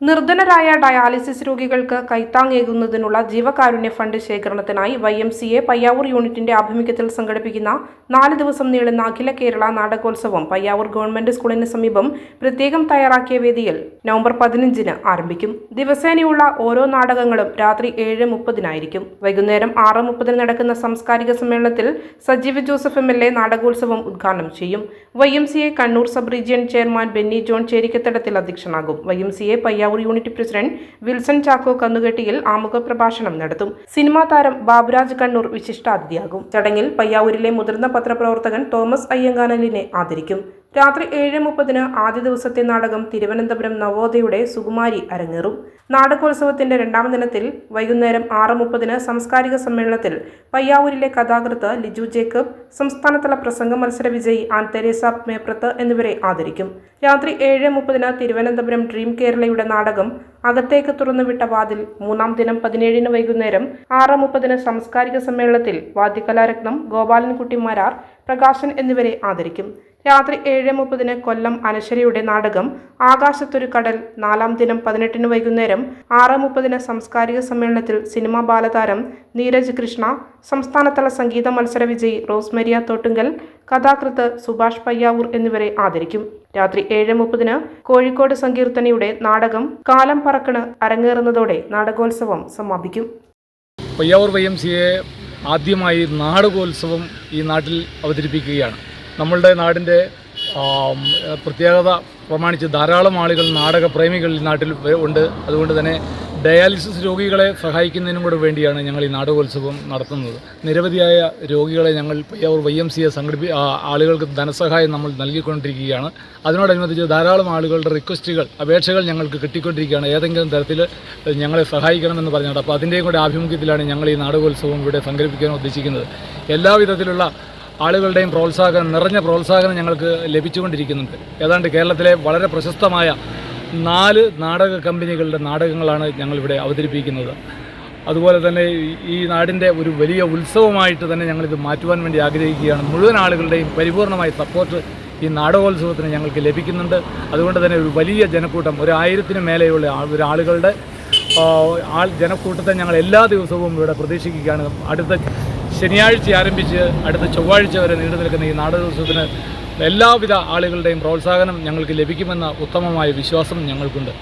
നിർധനരായ ഡയാലിസിസ് രോഗികൾക്ക് കൈത്താങ്ങേകുന്നതിനുള്ള ജീവകാരുണ്യ fund ശേഖരണത്തിനായി Y M C A Payyavoor യൂണിറ്റിന്റെ ആഭിമുഖ്യത്തിൽ സംഘടിപ്പിക്കുന്ന നാല് ദിവസം നീളുന്ന അഖില കേരള നാടകോത്സവം പയ്യാവൂർ ഗവൺമെന്റ് സ്കൂളിന് സമീപം പ്രത്യേകം തയ്യാറാക്കിയ വേദിയിൽ നവംബർ പതിനഞ്ചിന് ആരംഭിക്കും. ദിവസേനയുള്ള ഓരോ നാടകങ്ങളും രാത്രി ഏഴ് മുപ്പതിനായിരിക്കും. വൈകുന്നേരം ആറ് മുപ്പതിന് നടക്കുന്ന സാംസ്കാരിക സമ്മേളനത്തിൽ Sajeev Joseph M L A നാടകോത്സവം ഉദ്ഘാടനം ചെയ്യും. Y M C A Kannur sub region chairman Benny John Cherikkathadathil അധ്യക്ഷനാകും. Y M C A Payyavoor unit president Wilson Chacko Kannukettiyil ആമുഖ പ്രഭാഷണം നടത്തും. സിനിമാ താരം ബാബുരാജ് കണ്ണൂർ വിശിഷ്ടാതിഥിയാകും. ചടങ്ങിൽ പയ്യാവൂരിലെ മുതിർന്ന പത്രപ്രവർത്തകൻ തോമസ് അയ്യങ്കാനലിനെ ആദരിക്കും. രാത്രി ഏഴ് മുപ്പതിന് ആദ്യ ദിവസത്തെ നാടകം തിരുവനന്തപുരം നവോദയയുടെ സുകുമാരി അരങ്ങേറും. നാടകോത്സവത്തിന്റെ രണ്ടാം ദിനത്തിൽ വൈകുന്നേരം ആറ് മുപ്പതിന് സാംസ്കാരിക സമ്മേളനത്തിൽ പയ്യാവൂരിലെ കഥാകൃത്ത് ലിജു ജേക്കബ് സംസ്ഥാനതല പ്രസംഗ മത്സര വിജയി ആൻ തെരേസ മേപ്രത്ത് എന്നിവരെ ആദരിക്കും. രാത്രി ഏഴ് മുപ്പതിന് തിരുവനന്തപുരം ഡ്രീം കേരളയുടെ നാടകം അകത്തേക്ക് തുറന്നുവിട്ട വാതിൽ മൂന്നാം ദിനം പതിനേഴിന് വൈകുന്നേരം ആറ് മുപ്പതിന് സാംസ്കാരിക സമ്മേളനത്തിൽ വാദ്യകലാരത്നം ഗോപാലൻകുട്ടി മാരാർ പ്രകാശൻ എന്നിവരെ ആദരിക്കും. രാത്രി ഏഴ് മുപ്പതിന് കൊല്ലം അനശ്വരിയുടെ നാടകം ആകാശത്തൊരു കടൽ നാലാം ദിനം പതിനെട്ടിന് വൈകുന്നേരം ആറ് മുപ്പതിന് സാംസ്കാരിക സമ്മേളനത്തിൽ സിനിമാ ബാലതാരം നീരജ് കൃഷ്ണ സംസ്ഥാനതല സംഗീത മത്സര വിജയി റോസ്മരിയ തോട്ടുങ്കൽ കഥാകൃത്ത് സുഭാഷ് പയ്യാവൂർ എന്നിവരെ ആദരിക്കും. രാത്രി ഏഴ് മുപ്പതിന് കോഴിക്കോട് സങ്കീർത്തനയുടെ നാടകം കാലം പറക്കണ് അരങ്ങേറുന്നതോടെ നാടകോത്സവം സമാപിക്കും. പയ്യാവൂർ വൈ എം സിയെ ആദ്യമായി നാടകോത്സവം ഈ നാട്ടിൽ അവതരിപ്പിക്കുകയാണ്. നമ്മളുടെ നാടിന്റെ പ്രത്യേകത പ്രമാണിച്ച് ധാരാളം ആളുകൾ നാടകപ്രേമികൾ ഈ നാട്ടിൽ ഉണ്ട്. അതുകൊണ്ട് തന്നെ ഡയാലിസിസ് രോഗികളെ സഹായിക്കുന്നതിനും കൂടെ വേണ്ടിയാണ് ഞങ്ങൾ ഈ നാടകോത്സവം നടത്തുന്നത്. നിരവധിയായ രോഗികളെ ഞങ്ങൾ Payyavoor Y M C A സംഘടിപ്പി ആളുകൾക്ക് ധനസഹായം നമ്മൾ നൽകിക്കൊണ്ടിരിക്കുകയാണ്. അതിനോടനുബന്ധിച്ച് ധാരാളം ആളുകളുടെ റിക്വസ്റ്റുകൾ അപേക്ഷകൾ ഞങ്ങൾക്ക് കിട്ടിക്കൊണ്ടിരിക്കുകയാണ്. ഏതെങ്കിലും തരത്തിൽ ഞങ്ങളെ സഹായിക്കണമെന്ന് പറഞ്ഞിട്ട് അപ്പോൾ അതിന്റെയും കൂടെ ആഭിമുഖ്യത്തിലാണ് ഞങ്ങൾ ഈ നാടകോത്സവം ഇവിടെ സംഘടിപ്പിക്കാൻ ഉദ്ദേശിക്കുന്നത്. എല്ലാവിധത്തിലുള്ള ആളുകളുടെയും പ്രോത്സാഹനം നിറഞ്ഞ പ്രോത്സാഹനം ഞങ്ങൾക്ക് ലഭിച്ചുകൊണ്ടിരിക്കുന്നുണ്ട്. ഏതാണ്ട് കേരളത്തിലെ വളരെ പ്രശസ്തമായ നാല് നാടക കമ്പനികളുടെ നാടകങ്ങളാണ് ഞങ്ങളിവിടെ അവതരിപ്പിക്കുന്നത്. അതുപോലെ തന്നെ ഈ- നാടിന്റെ ഒരു വലിയ ഉത്സവമായിട്ട് തന്നെ ഞങ്ങളിത് മാറ്റുവാൻ വേണ്ടി ആഗ്രഹിക്കുകയാണ്. മുഴുവൻ ആളുകളുടെയും പരിപൂർണമായ സപ്പോർട്ട് ഈ നാടകോത്സവത്തിന് ഞങ്ങൾക്ക് ലഭിക്കുന്നുണ്ട്. അതുകൊണ്ട് തന്നെ ഒരു വലിയ ജനക്കൂട്ടം ഒരു ആയിരത്തിന് മേലെയുള്ള ഒരാളുകളുടെ ആൾ ജനക്കൂട്ടത്തെ ഞങ്ങൾ എല്ലാ ദിവസവും ഇവിടെ പ്രതീക്ഷിക്കുകയാണ്. അടുത്ത ശനിയാഴ്ച ആരംഭിച്ച് അടുത്ത ചൊവ്വാഴ്ച വരെ നീണ്ടു നിൽക്കുന്ന ഈ നാടകോത്സവത്തിന് എല്ലാവിധ ആളുകളുടെയും പ്രോത്സാഹനം ഞങ്ങൾക്ക് ലഭിക്കുമെന്ന ഉത്തമമായ വിശ്വാസം ഞങ്ങൾക്കുണ്ട്.